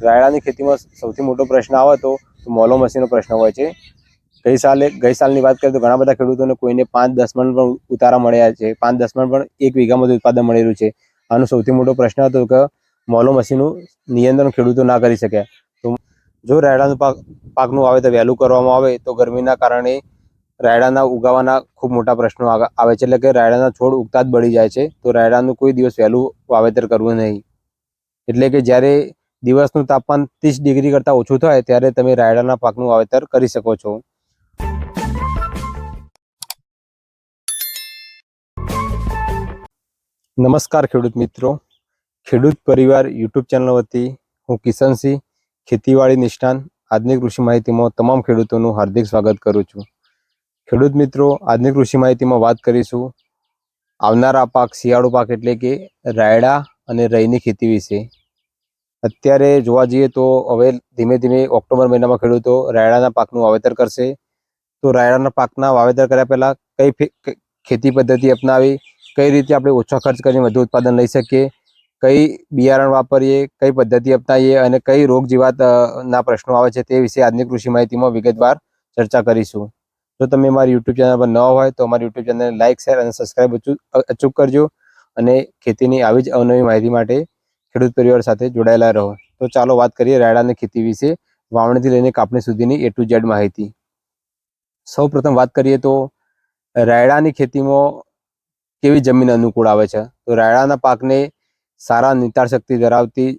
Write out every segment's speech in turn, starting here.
રાયડાની ખેતીમાં સૌથી મોટો પ્રશ્ન આવે તો મોલો મસીનો પ્રશ્ન હોય છે. ગઈ સાલે, ગઈ સાલની વાત કરીએ તો ઘણા બધા ખેડૂતોને કોઈને પાંચ, દસ મણ પણ ઉતારા મળ્યા છે. પાંચ, દસ મણ પણ એક વીઘામાં ઉત્પાદન મળેલું છે. આનો સૌથી મોટો પ્રશ્ન હતો કે મોલો મશીનનું નિયંત્રણ ખેડૂતો ના કરી શક્યા તો જો રાયડાનું પાક, પાકનું વાવેતર વહેલું કરવામાં આવે તો ગરમીના કારણે રાયડાના ઉગાવાના ખૂબ મોટા પ્રશ્નો આવે છે. એટલે કે રાયડાના છોડ ઉગતા જ બળી જાય છે. તો રાયડાનું કોઈ દિવસ વહેલું વાવેતર કરવું નહીં. એટલે કે જ્યારે દિવસનું તાપમાન ત્રીસ ડિગ્રી કરતાં ઓછું થાય ત્યારે તમે રાયડાના પાકનું વાવેતર કરી શકો છો. નમસ્કાર ખેડૂત મિત્રો. ખેડૂત પરિવાર યુટ્યુબ ચેનલ વતી હું કિશનસિંહ ખેતીવાડી નિષ્ણાંત, આજની કૃષિ માહિતીમાં તમામ ખેડૂતોનું હાર્દિક સ્વાગત કરું છું. ખેડૂત મિત્રો, આજની કૃષિ માહિતીમાં વાત કરીશું આવનારા પાક, શિયાળુ પાક એટલે કે રાયડા અને રઈની ખેતી વિશે. અત્યારે જોવા જઈએ તો હવે ધીમે ધીમે ઓક્ટોબર મહિનામાં ખેડૂતો રાયડાના પાકનું વાવેતર કરશે. તો રાયડાના પાકના વાવેતર કર્યા પહેલાં કઈ ખેતી પદ્ધતિ અપનાવી, કઈ રીતે આપણે ઓછા ખર્ચ કરીને વધુ ઉત્પાદન લઈ શકીએ, કઈ બિયારણ વાપરીએ, કઈ પદ્ધતિ અપનાવીએ અને કઈ રોગ જીવાતના પ્રશ્નો આવે છે તે વિશે આજની કૃષિ માહિતીમાં વિગતવાર ચર્ચા કરીશું. જો તમે મારી યુટ્યુબ ચેનલ પર ન હોય તો અમારી યુટ્યુબ ચેનલને લાઇક શેર અને સબસ્ક્રાઈબ અચૂક કરજો અને ખેતીની આવી જ અવનવી માહિતી માટે ખેડૂત પરિવાર સાથે જોડાયેલા રહો. તો ચાલો વાત કરીએ રાયડાની ખેતી વિશે. વાવણીથી લઈને કાપણી સુધીની એ ટુ ઝેડ માહિતી. સૌ પ્રથમ વાત કરીએ તો રાયડાની ખેતીમાં કેવી જમીન અનુકૂળ આવે છે? તો રાયડાના પાકને સારા નિતાર શક્તિ ધરાવતી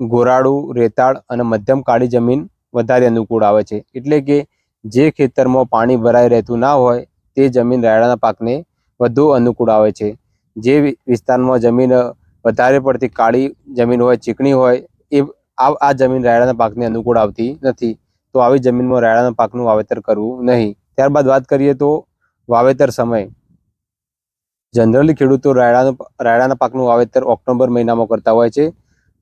ગોરાળું રેતાળ અને મધ્યમ કાળી જમીન વધારે અનુકૂળ આવે છે. એટલે કે જે ખેતરમાં પાણી ભરાઈ રહેતું ના હોય, તે જમીન રાયડાના પાકને વધુ અનુકૂળ આવે છે. જે વિસ્તારમાં જમીન વધારે પડતી કાળી જમીન હોય, ચીકણી હોય, એ આ આ જમીન રાયડાના પાકને અનુકૂળ આવતી નથી. તો આવી જમીનમાં રાયડાના પાકનું વાવેતર કરવું નહીં. ત્યારબાદ વાત કરીએ તો વાવેતર સમય. જનરલી ખેડૂતો રાયડાનું રાયડાના પાકનું વાવેતર ઓક્ટોબર મહિનામાં કરતા હોય છે.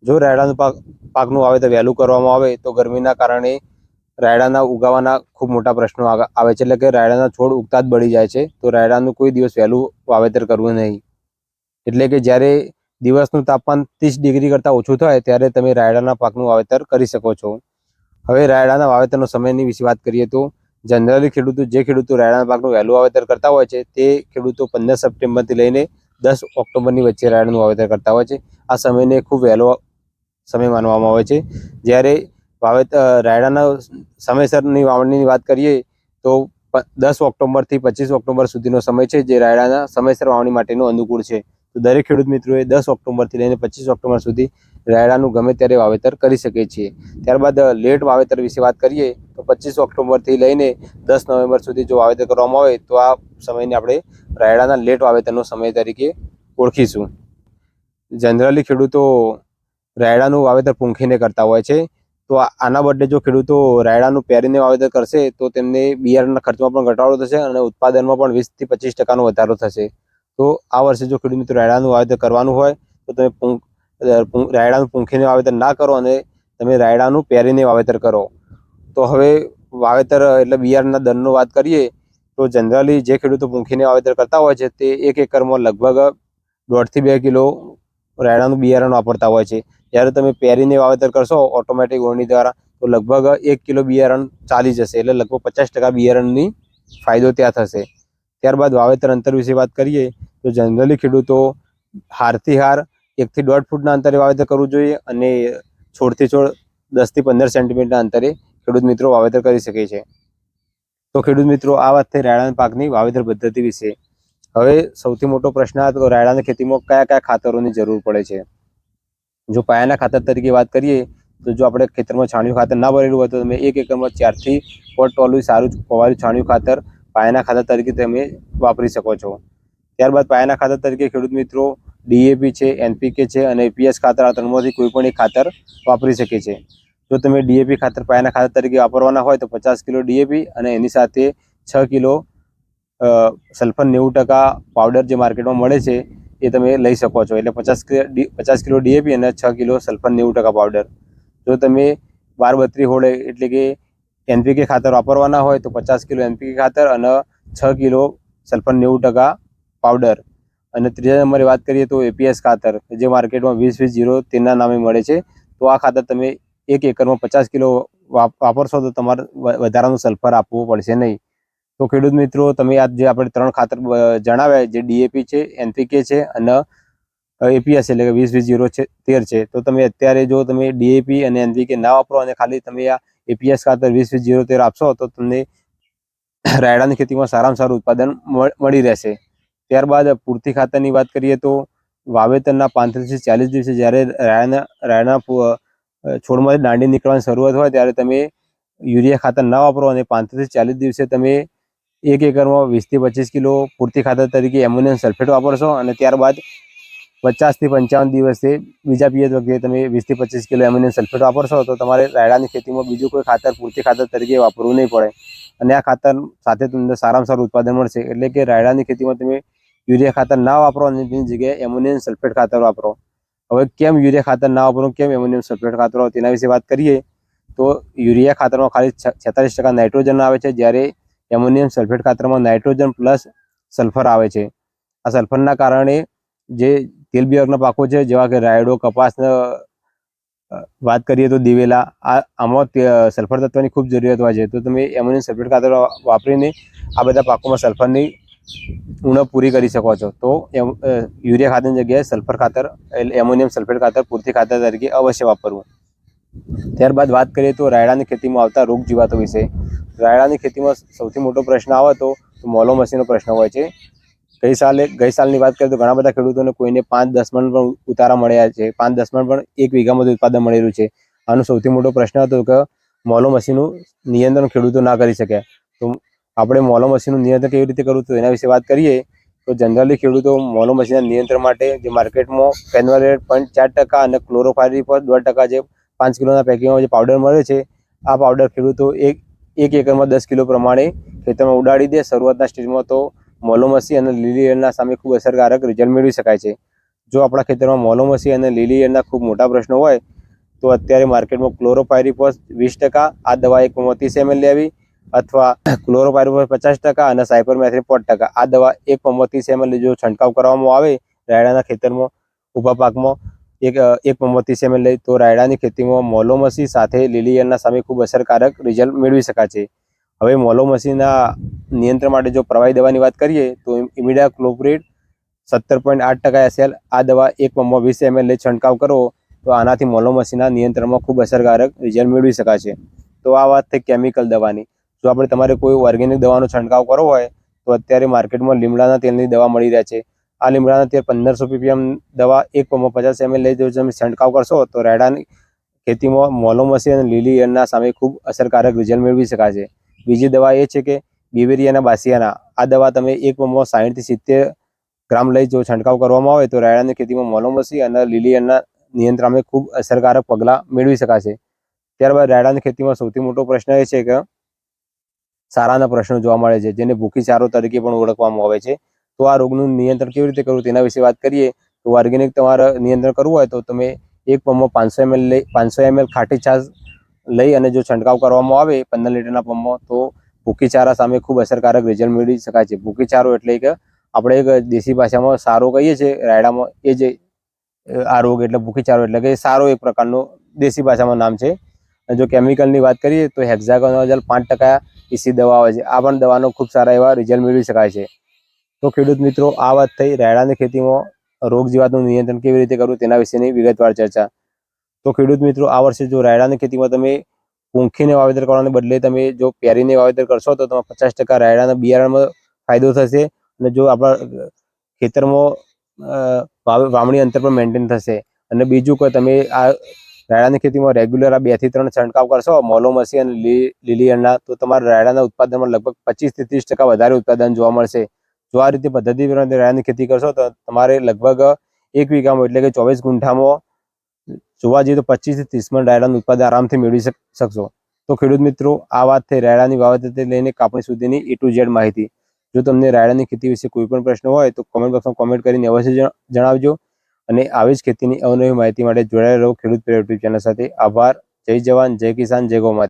જો રાયડાનું પાક પાકનું વાવેતર વહેલું કરવામાં આવે, તો ગરમીના કારણે રાયડાના ઉગાવાના ખૂબ મોટા પ્રશ્નો આવે છે. એટલે કે રાયડાના છોડ ઉગતા જ બળી જાય છે. તો રાયડાનું કોઈ દિવસ વહેલું વાવેતર કરવું નહીં. એટલે કે જ્યારે દિવસનું તાપમાન ત્રીસ ડિગ્રી કરતાં ઓછું થાય ત્યારે તમે રાયડાના પાકનું વાવેતર કરી શકો છો. હવે રાયડાના વાવેતરનો સમયની વિશે વાત કરીએ તો જનરલી ખેડૂતો જે ખેડૂતો રાયડાના પાકનું વહેલું વાવેતર કરતા હોય છે તે ખેડૂતો પંદર સપ્ટેમ્બરથી લઈને દસ ઓક્ટોબરની વચ્ચે રાયડાનું વાવેતર કરતા હોય છે. આ સમયને ખૂબ વહેલો સમય માનવામાં આવે છે. જ્યારે વાવેતર રાયડાના સમયસરની વાવણીની વાત કરીએ તો દસ ઓક્ટોબરથી પચીસ ઓક્ટોબર સુધીનો સમય છે જે રાયડાના સમયસર વાવણી માટેનો અનુકૂળ છે. તો દરેક ખેડૂત મિત્રોએ દસ ઓક્ટોબરથી લઈને પચીસ ઓક્ટોબર સુધી રાયડાનું ગમે ત્યારે વાવેતર કરી શકે છીએ ત્યારબાદ લેટ વાવેતર વિશે વાત કરીએ, તો પચીસ ઓક્ટોબરથી લઈને દસ નવેમ્બર સુધી જો વાવેતર કરવામાં આવે, તો આ સમયને આપણે રાયડાના લેટ વાવેતરનો સમય તરીકે ઓળખીશું. જનરલી ખેડૂતો રાયડાનું વાવેતર પૂંખીને કરતા હોય છે. તો આના બદલે જો ખેડૂતો રાયડાનું પેરીને વાવેતર કરશે, તો તેમને બિયારણના ખર્ચમાં પણ ઘટાડો થશે અને ઉત્પાદનમાં પણ વીસથી પચીસ ટકાનો વધારો થશે. તો આ વર્ષે જો ખેડૂત મિત્રો રાયડાનું વાવેતર કરવાનું હોય, તો તમે રાયડાનું પૂંખીને વાવેતર ના કરો અને તમે રાયડાનું પેરીને વાવેતર કરો. તો હવે વાવેતર, એટલે બિયારણના દરનો વાત કરીએ, તો જનરલી જે ખેડૂતો પૂંખીને વાવેતર કરતા હોય છે, તે એક એકરમાં લગભગ દોઢથી બે કિલો રાયડાનું બિયારણ વાપરતા હોય છે. જ્યારે તમે પેરીને વાવેતર કરશો, ઓટોમેટિક ઓળણી દ્વારા, તો લગભગ એક કિલો બિયારણ ચાલી જશે, એટલે લગભગ પચાસ ટકા બિયારણની ફાયદો ત્યાં થશે. ત્યારબાદ વાવેતર અંતર વિશે વાત કરીએ તો જનરલી ખેડૂતો હારથી હાર એકથી દોઢ ફૂટના અંતરે વાવેતર કરવું જોઈએ અને છોડથી છોડ દસથી પંદર સેન્ટીમીટરના અંતરે ખેડૂત મિત્રો વાવેતર કરી શકે છે. તો ખેડૂત મિત્રો, આ વાત થઈ રાયડાના પાકની વાવેતર પદ્ધતિ વિશે. હવે સૌથી મોટો પ્રશ્ન હતો તો રાયડાની ખેતીમાં કયા કયા ખાતરોની જરૂર પડે છે? જો પાયાના ખાતર તરીકે વાત કરીએ, તો જો આપણે ખેતરમાં છાણિયું ખાતર ના ભરેલું હોય તો તમે એક એકરમાં ચારથી પોટ ટોલું સારું ફવારું છાણિયું ખાતર પાયાના ખાતર તરીકે તમે વાપરી શકો છો. ત્યારબાદ પાયાના ખાતર તરીકે ખેડૂત મિત્રો ડીએપી છે, એનપીકે છે અને પીએસ ખાતર આ ત્રણમાંથી કોઈ પણ ખાતર વાપરી શકે છે. જો તમે ડીએપી ખાતર પાયાના ખાતર તરીકે વાપરવાના હોય તો પચાસ કિલો ડીએપી અને એની સાથે છ કિલો સલ્ફર નેવું ટકા પાવડર જે માર્કેટમાં મળે છે એ તમે લઈ શકો છો. એટલે પચાસ પચાસ કિલો ડીએપી અને છ કિલો સલ્ફર નેવું ટકા પાવડર. જો તમે બાર બત્રી હોળે એટલે કે એનપીકે ખાતર વાપરવાના હોય તો પચાસ કિલો એનપીકે ખાતર અને છ કિલો સલ્ફર નેવું ટકા પાવડર અને ત્રીજા નંબરે વાત કરીએ તો એપીએસ ખાતર, જે માર્કેટમાં વીસ વીસ જીરો તેના નામે મળે છે. તો આ ખાતર તમે એક એકરમાં પચાસ કિલો વાપ- વાપરશો તો તમારે વધારાનું સલ્ફર આપવું પડશે નહીં. તો ખેડૂત મિત્રો, તમે આ જે આપણે ત્રણ ખાતર જણાવ્યા, જે ડીએપી છે એનપીકે છે અને એપીએસ એટલે કે વીસ વીસ જીરો છે, તેર છે. તો તમે અત્યારે જો તમે ડીએપી અને એનપીકે ના વાપરો અને ખાલી તમે આ એપીએસ ખાતર વીસ વીસ જીરો તેર આપશો તો તમને રાયડાની ખેતીમાં સારામાં સારું ઉત્પાદન મળી રહેશે. ત્યારબાદ પૂરતી ખાતરની વાત કરીએ તો વાવેતરના પાંત્રીસથી ચાલીસ દિવસે જ્યારે રાયના રાયના છોડમાંથી દાંડી નીકળવાની શરૂઆત હોય ત્યારે તમે યુરિયા ખાતર ના વાપરો અને પાંત્રીસથી ચાલીસ દિવસે તમે એક એકરમાં વીસથી પચીસ કિલો પૂરતી ખાતર તરીકે એમોનિયમ સલ્ફેટ વાપરશો અને ત્યારબાદ પચાસથી પંચાવન દિવસે બીજા પિયત વખતે તમે વીસથી પચીસ કિલો એમોનિયમ સલ્ફેટ વાપરશો તો તમારે રાયડાની ખેતીમાં બીજું કોઈ ખાતર પૂરતી ખાતર તરીકે વાપરવું નહીં પડે. અને આ ખાતર સાથે તમને સારામાં સારું ઉત્પાદન મળશે. એટલે કે રાયડાની ખેતીમાં તમે યુરિયા ખાતર ના વાપરો અને તેની જગ્યાએ એમોનિયમ સલ્ફેટ ખાતર વાપરો. હવે કેમ યુરિયા ખાતર ના વાપરો, કેમ એમોનિયમ સલ્ફેટ ખાતર તેના વિશે વાત કરીએ, તો યુરિયા ખાતરમાં ખાલી છેતાલીસ ટકા નાઇટ્રોજન આવે છે, જ્યારે એમોનિયમ સલ્ફેટ ખાતરમાં નાઇટ્રોજન પ્લસ સલ્ફર આવે છે. આ સલ્ફરના કારણે જે તેલબિયરના પાકો છે, જેવા કે રાયડો, કપાસ વાત કરીએ તો દિવેલા, આ આમાં સલ્ફર તત્વની ખૂબ જરૂરિયાત હોય છે. તો તમે એમોનિયમ સલ્ફેટ ખાતર વાપરીને આ બધા પાકોમાં સલ્ફરની ઉણપ પૂરી કરી શકો છો. તો યુરિયા ખાતરની જગ્યાએ સલ્ફર ખાતર એમોનિયમ સલ્ફેટ ખાતર પૂરતી ખાતર તરીકે અવશ્ય વાપરવું. ત્યારબાદ વાત કરીએ તો રાયડાની ખેતીમાં આવતા રોગ જીવાતો વિશે. રાયડાની ખેતીમાં સૌથી મોટો પ્રશ્ન આવે તો મોલો મસીનો પ્રશ્ન હોય છે. ગઈ સાલે, ગઈ સાલની વાત કરીએ તો ઘણા બધા ખેડૂતોને કોઈને પાંચ, દસ મણ પણ ઉતારા મળ્યા છે. પાંચ, દસ મણ પણ એક વીઘામાં ઉત્પાદન મળેલું છે. આનો સૌથી મોટો પ્રશ્ન હતો કે મોલો મસીનું નિયંત્રણ ખેડૂતો ના કરી શક્યા તો આપણે મોલો મશીનનું નિયંત્રણ કેવી રીતે કરવું તો એના વિશે વાત કરીએ, તો જનરલી ખેડૂતો મોલો મશીનના નિયંત્રણ માટે જે માર્કેટમાં ફેનવાલેટ પોઈન્ટ ચાર ટકા અને ક્લોરોફાયરી પર દોઢ ટકા જે પાંચ કિલોના પેકિંગમાં જે પાવડર મળે છે, આ પાવડર ખેડૂતો એક એક એકરમાં દસ કિલો પ્રમાણે ખેતરમાં ઉડાડી દે, શરૂઆતના સ્ટેજમાં તો મોલોમસી અને લીલી એરના સામે ખૂબ અસરકારક રિઝલ્ટ મેળવી શકાય છે. જો આપણા ખેતરમાં મોલોમસી અને લીલી એરના ખૂબ મોટા પ્રશ્નો હોય, તો અત્યારે માર્કેટમાં ક્લોરોપાયરીફોસ વીસ ટકા, આ દવા એક ત્રીસ એમએલ લેવી અથવા ક્લોરોપાયરીફોસ પચાસ ટકા અને સાયપરમેથ્રિન પાંચ ટકા. આ દવા એક ત્રીસ એમએલ જો છંટકાવ કરવામાં આવે રાયડાના ખેતરમાં, ઊભા પાકમાં, એક એક ત્રીસ એમએલ લઈ, તો રાયડાની ખેતીમાં મોલોમસી સાથે લીલી એરના સામે ખૂબ અસરકારક રિઝલ્ટ મેળવી શકાય છે હવે મોલોમસીના નિયંત્રણ માટે જો પ્રવાહી દવાની વાત કરીએ, તો ઇમિડા ક્લોપ્રિડ સત્તર પોઈન્ટ આઠ ટકા એસએલ આ દવા એક પંપમાં વીસ એમએલ લઈ છંટકાવ કરો, તો આનાથી મોલોમસીના નિયંત્રણમાં ખૂબ અસરકારક રિઝલ્ટ મેળવી શકાશે. તો આ વાત થઈ કેમિકલ દવાની. જો આપણે તમારે કોઈ ઓર્ગેનિક દવાનો છંટકાવ કરવો હોય, તો અત્યારે માર્કેટમાં લીમડાના તેલની દવા મળી રહે છે. આ લીમડાના તેલ પંદરસો પીપીએમ દવા એક પંપમાં પચાસ એમએલ લઈ જો તમે છંટકાવ કરશો, તો રાયડાની ખેતીમાં મોલોમસી અને લીલી એરના સામે ખૂબ અસરકારક રિઝલ્ટ મેળવી શકાશે. બીજી દવા એ છે કે બીવેરિયાના બાસિયાના. આ દવા તમે એક પંપમાં સાહીઠથી સિત્તેર ગ્રામ લઈ જો છંટકાવ કરવામાં આવે તો રાયડાની ખેતીમાં મોલોમસી અને લીલીયરના નિયંત્રણમાં ખૂબ અસરકારક પગલાં મેળવી શકાશે. ત્યારબાદ રાયડાની ખેતીમાં સૌથી મોટો પ્રશ્ન એ છે કે સારાના પ્રશ્નો જોવા મળે છે, જેને ભૂખી સારો તરીકે પણ ઓળખવામાં આવે છે. તો આ રોગનું નિયંત્રણ કેવી રીતે કરવું તેના વિશે વાત કરીએ. તો ઓર્ગેનિક તમારે નિયંત્રણ કરવું હોય તો તમે એક પંપમાં પાંચસો એમએલ લઈ, પાંચસો એમએલ ખાટી છાશ લઈ અને જો છંટકાવ કરવામાં આવે પંદર લીટરના પંપમાં, તો ભૂખી ચારા સામે ખૂબ અસરકારક રિઝલ્ટ મેળવી શકાય છે. ભૂખી ચારો એટલે કે આપણે એક દેશી ભાષામાં સારો કહીએ છીએ, રાયડામાં એ જે આ રોગ એટલે ભૂખી ચારો એટલે કે સારો એક પ્રકારનો દેશી ભાષામાં નામ છે. જો કેમિકલની વાત કરીએ તો હેક્ઝાગોનોઝલ પાંચ ટકા ઈસી દવા આવે છે. આ પણ દવાનો ખૂબ સારા એવા રિઝલ્ટ મેળવી શકાય છે. તો ખેડૂત મિત્રો, આ વાત થઈ રાયડાની ખેતીમાં રોગ જીવાતનું નિયંત્રણ કેવી રીતે કરવું તેના વિશેની વિગતવાર ચર્ચા. તો ખેડૂત મિત્રો, આ વર્ષે જો રાયડાની ખેતીમાં તમે પૂંખીને વાવેતર કરવાને બદલે તમે જો પેરીને વાવેતર કરશો તો તમે પચાસ ટકા રાયડાના બિયારણમાં ફાયદો થશે અને જો આપણા ખેતરમાં વાવણી અંતર પણ મેન્ટેન થશે. અને બીજું કે તમે આ રાયડાની ખેતીમાં રેગ્યુલર આ બેથી ત્રણ છંટકાવ કરશો મોલોમસી અને લીલી અણના તો તમારા રાયડાના ઉત્પાદનમાં લગભગ પચીસથી ત્રીસ ટકા વધારે ઉત્પાદન જોવા મળશે. જો આ રીતે પદ્ધતિ રાયડાની ખેતી કરશો, તો તમારે લગભગ એક વીઘામાં, એટલે કે ચોવીસ ગુંઠામાં જોવા જઈએ તો પચીસથી ત્રીસ મણ રાયડાનું ઉત્પાદન આરામથી મેળવી શકશો. તો ખેડૂત મિત્રો, આ વાત થઈ રાયડાની બાબતથી લઈને કાપણી સુધીની એ ટુ ઝેડ માહિતી. જો તમને રાયડાની ખેતી વિશે કોઈ પણ પ્રશ્ન હોય, તો કોમેન્ટ બોક્સમાં કોમેન્ટ કરીને અવશ્ય જણાવજો. અને આવી જ ખેતીની અવનવી માહિતી માટે જોડાયેલા રહો ખેડૂત યુટ્યુબ ચેનલ સાથે. આભાર. જય જવાન. જય કિસાન. જય ગૌ